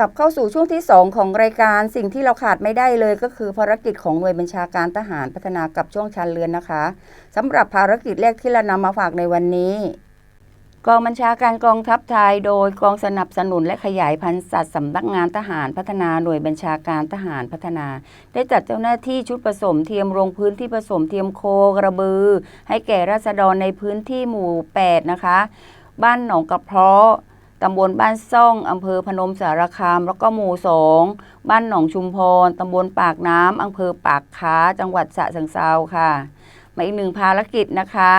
กลับเข้าสู่ช่วงที่ 2 ของรายการสิ่งที่เราขาดไม่ได้เลยก็คือภารกิจของหน่วยบัญชาการทหารพัฒนากับช่วงชันเรือนนะคะสำหรับภารกิจแรกที่เรานำมาฝากในวันนี้ กองบัญชาการกองทัพไทยโดยกองสนับสนุนและขยายพันธุ์สัตว์สำนักงานทหารพัฒนาหน่วยบัญชาการทหารพัฒนา ได้จัดเจ้าหน้าที่ชุดผสมเทียมลงพื้นที่ผสมเทียมโคกระบือ ให้แก่ราษฎรในพื้นที่หมู่ 8 นะคะ บ้านหนองกระเพาะ ตำบลบ้านซ่องอำเภอพนมสารคาม แล้วก็หมู่สองบ้านหนองชุมพรตำบลปากน้ำอำเภอปากค้า จังหวัดฉะเชิงเทราค่ะ มาอีกหนึ่งภารกิจนะคะ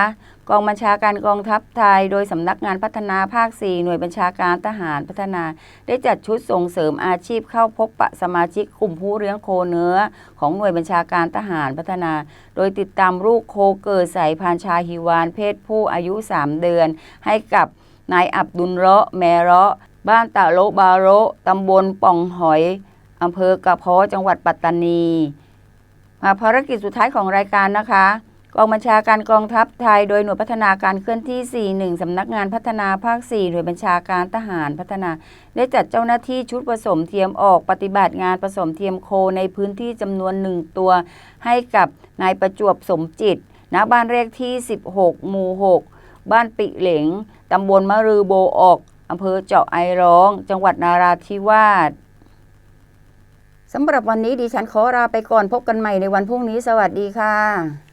กองบัญชาการกองทัพไทย โดยสำนักงานพัฒนาภาค 4 หน่วยบัญชาการทหารพัฒนา ได้จัดชุดส่งเสริมอาชีพเข้าพบปะสมาชิกกลุ่มผู้เลี้ยงโคเนื้อ ของหน่วยบัญชาการทหารพัฒนา โดยติดตามลูกโคเกิดสายพานธุ์ชาฮิวานเพศผู้อายุ 3 เดือน ให้กับ นายอับดุลเราะห์แมเราะบ้านตะโลบาโระตำบลป่องหอยอำเภอกระเพาะจังหวัดปัตตานีมาภารกิจสุดท้ายของรายการนะคะกองบัญชาการกองทัพไทยโดยหน่วยพัฒนาการเคลื่อนที่ 41 สำนักงานพัฒนาภาค 4 หน่วยบัญชาการทหารพัฒนา ได้จัดเจ้าหน้าที่ชุดผสมเทียมออกปฏิบัติงานผสมเทียมโคในพื้นที่จำนวนหนึ่งตัว ให้กับนายประจวบสมจิตณบ้านเลขที่ 16 หมู่ 6 บ้านปิเหลงตำบลมะรือโบออกอำเภอเจาะไอร้อง จังหวัดนาราธิวาสสำหรับวันนี้ดิฉันขอลาไปก่อนพบกันใหม่ในวันพรุ่งนี้สวัสดีค่ะ